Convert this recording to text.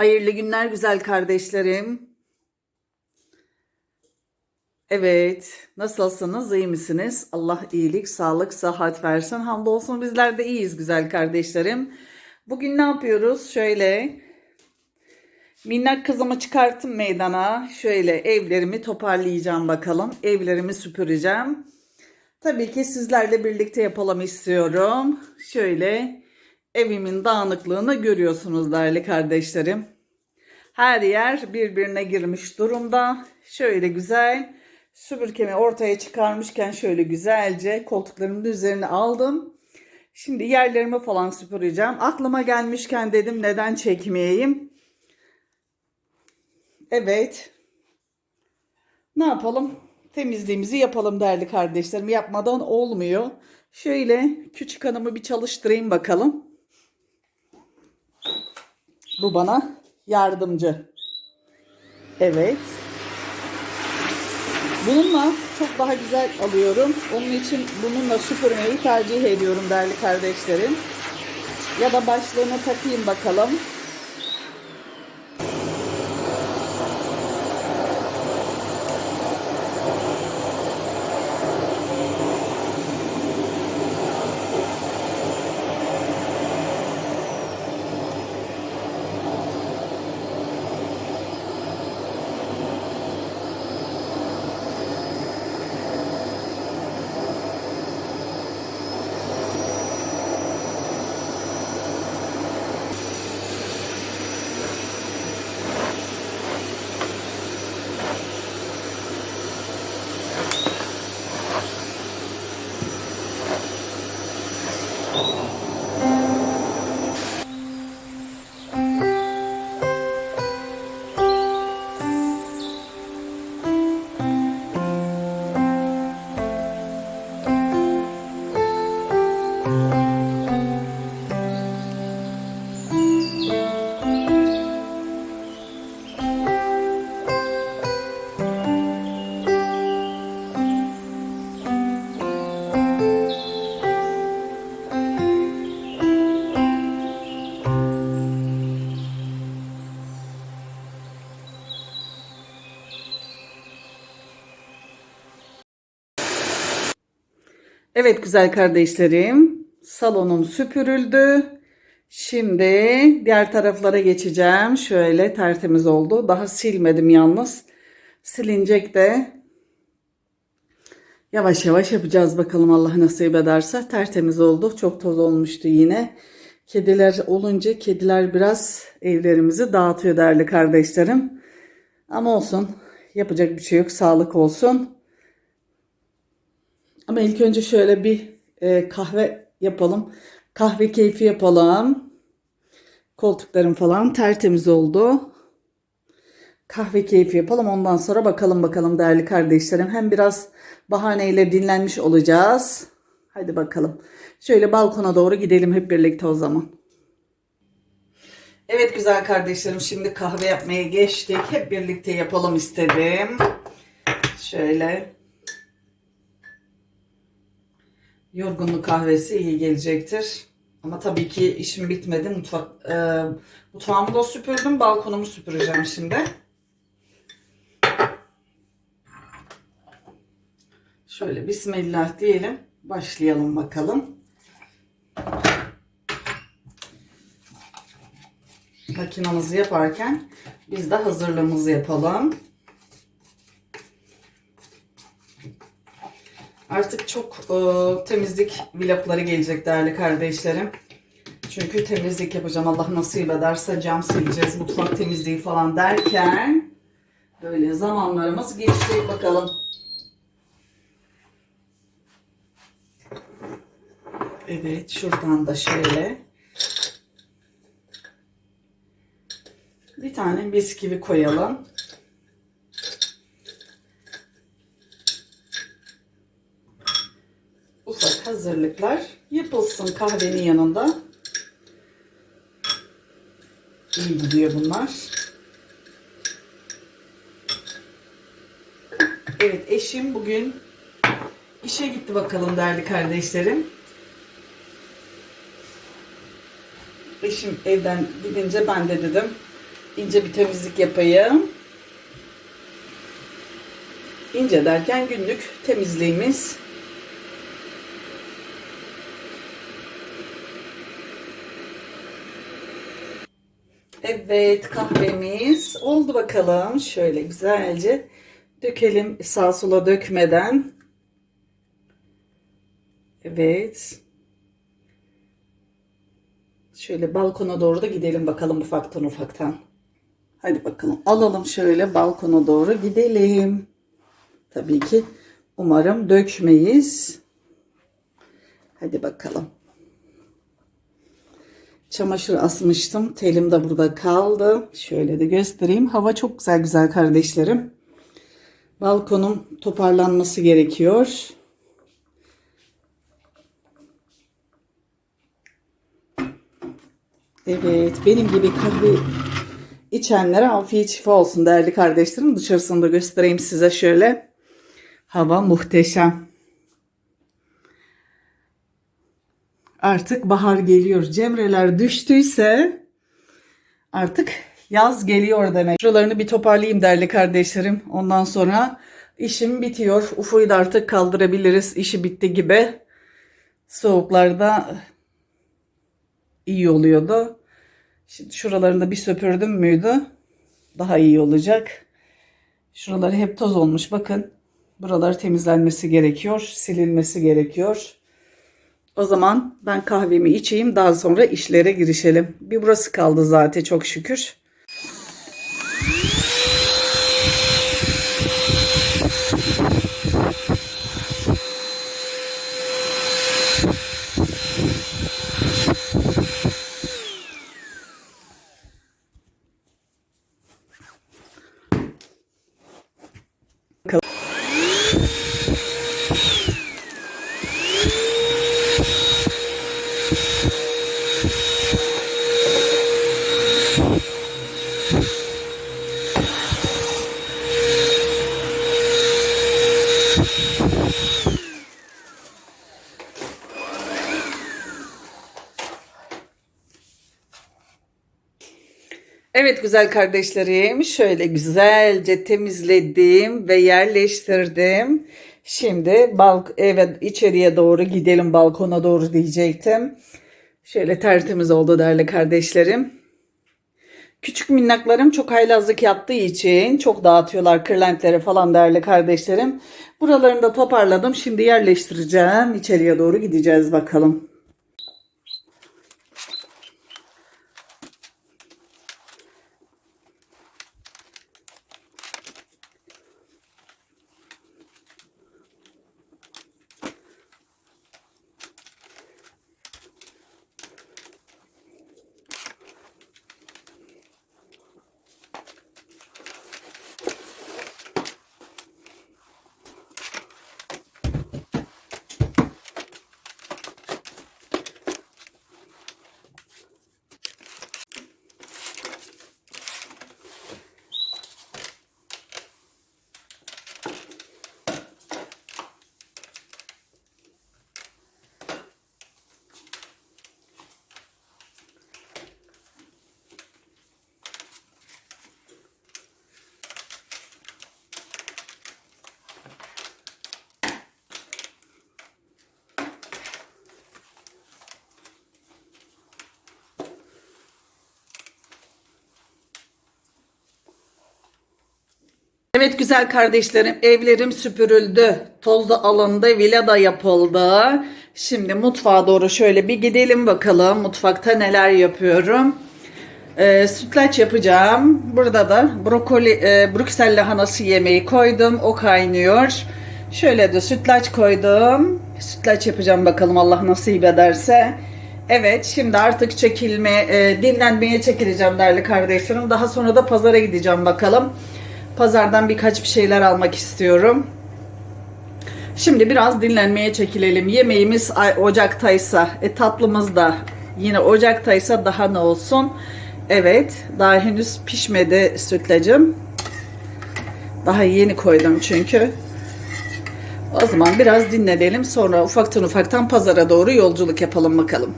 Hayırlı günler güzel kardeşlerim. Evet, nasılsınız? iyi misiniz? Allah iyilik, sağlık, sıhhat versin. Hamdolsun bizler de iyiyiz güzel kardeşlerim. Bugün ne yapıyoruz? Şöyle minnak kızımı çıkarttım meydana. Şöyle evlerimi toparlayacağım bakalım. Evlerimi süpüreceğim. Tabii ki sizlerle birlikte yapalım istiyorum. Şöyle evimin dağınıklığını görüyorsunuz değerli kardeşlerim. Her yer birbirine girmiş durumda. Şöyle güzel süpürgemi ortaya çıkarmışken şöyle güzelce koltuklarımın üzerine aldım. Şimdi yerlerimi falan süpüreceğim. Aklıma gelmişken dedim neden çekmeyeyim. Evet. Ne yapalım? Temizliğimizi yapalım değerli kardeşlerim. Yapmadan olmuyor. Şöyle küçük hanımı bir çalıştırayım bakalım. Bu bana yardımcı. Evet. Bununla çok daha güzel alıyorum. Onun için bununla süpürmeyi tercih ediyorum değerli kardeşlerim. Ya da başlığını takayım bakalım. Evet güzel kardeşlerim. Salonum süpürüldü. Şimdi diğer taraflara geçeceğim. Şöyle tertemiz oldu. Daha silmedim yalnız. Silinecek de. Yavaş yavaş yapacağız bakalım Allah nasip ederse. Tertemiz oldu. Çok toz olmuştu yine. Kediler olunca kediler biraz evlerimizi dağıtıyor değerli kardeşlerim. Ama olsun. Yapacak bir şey yok. Sağlık olsun. Ama ilk önce şöyle bir e, kahve yapalım. Kahve keyfi yapalım. Koltuklarım falan tertemiz oldu. Kahve keyfi yapalım. Ondan sonra bakalım bakalım değerli kardeşlerim. Hem biraz bahaneyle dinlenmiş olacağız. Hadi bakalım. Şöyle balkona doğru gidelim hep birlikte o zaman. Evet güzel kardeşlerim şimdi kahve yapmaya geçtik. Hep birlikte yapalım istedim. Şöyle Yorgunluk kahvesi iyi gelecektir. Ama tabii ki işim bitmedi. Mutfak, e, mutfağımı da süpürdüm. Balkonumu süpüreceğim şimdi. Şöyle Bismillah diyelim. Başlayalım bakalım. Makinamızı yaparken biz de hazırlığımızı yapalım. Artık çok e, temizlik vlogları gelecek değerli kardeşlerim. Çünkü temizlik yapacağım. Allah nasip ederse cam sileceğiz, mutfak temizliği falan derken böyle zamanlarımız geçecek bakalım. Evet şuradan da şöyle bir tane bisküvi koyalım. Hazırlıklar yapılsın kahvenin yanında. İyi gidiyor bunlar. Evet eşim bugün işe gitti bakalım değerli kardeşlerim. Eşim evden gidince ben de dedim ince bir temizlik yapayım. İnce derken günlük temizliğimiz. Evet kahvemiz oldu bakalım. Şöyle güzelce dökelim sağa sola dökmeden. Evet. Şöyle balkona doğru da gidelim bakalım ufaktan ufaktan. Hadi bakalım alalım şöyle balkona doğru gidelim. Tabii ki umarım dökmeyiz. Hadi bakalım. Çamaşır asmıştım. Telim de burada kaldı. Şöyle de göstereyim. Hava çok güzel güzel kardeşlerim. Balkonum toparlanması gerekiyor. Evet, benim gibi kahve içenlere afiyet şifa olsun değerli kardeşlerim. Dışarısını da göstereyim size şöyle. Hava muhteşem. Artık bahar geliyor. Cemreler düştüyse artık yaz geliyor demek. Şuralarını bir toparlayayım değerli kardeşlerim. Ondan sonra işim bitiyor. Ufu'yu da artık kaldırabiliriz. İşi bitti gibi. Soğuklarda iyi oluyordu. Şimdi şuralarını da bir söpürdüm müydü? Daha iyi olacak. Şuraları hep toz olmuş. Bakın. Buralar temizlenmesi gerekiyor. Silinmesi gerekiyor. O zaman ben kahvemi içeyim. Daha sonra işlere girişelim. Bir burası kaldı zaten çok şükür. Evet güzel kardeşlerim şöyle güzelce temizledim ve yerleştirdim. Şimdi balk evet içeriye doğru gidelim balkona doğru diyecektim. Şöyle tertemiz oldu değerli kardeşlerim. Küçük minnaklarım çok haylazlık yaptığı için çok dağıtıyorlar kırlentlere falan değerli kardeşlerim. Buralarını da toparladım. Şimdi yerleştireceğim. İçeriye doğru gideceğiz bakalım. Evet güzel kardeşlerim evlerim süpürüldü. Tozda alındı, villa da yapıldı. Şimdi mutfağa doğru şöyle bir gidelim bakalım. Mutfakta neler yapıyorum. Ee, sütlaç yapacağım. Burada da brokoli, e, Brüksel lahanası yemeği koydum. O kaynıyor. Şöyle de sütlaç koydum. Sütlaç yapacağım bakalım Allah nasip ederse. Evet şimdi artık çekilme, e, dinlenmeye çekileceğim değerli kardeşlerim. Daha sonra da pazara gideceğim bakalım. Pazardan birkaç bir şeyler almak istiyorum. Şimdi biraz dinlenmeye çekilelim. Yemeğimiz ay- ocaktaysa, e, tatlımız da yine ocaktaysa daha ne olsun. Evet, daha henüz pişmedi sütlacım. Daha yeni koydum çünkü. O zaman biraz dinlenelim. Sonra ufaktan ufaktan pazara doğru yolculuk yapalım bakalım.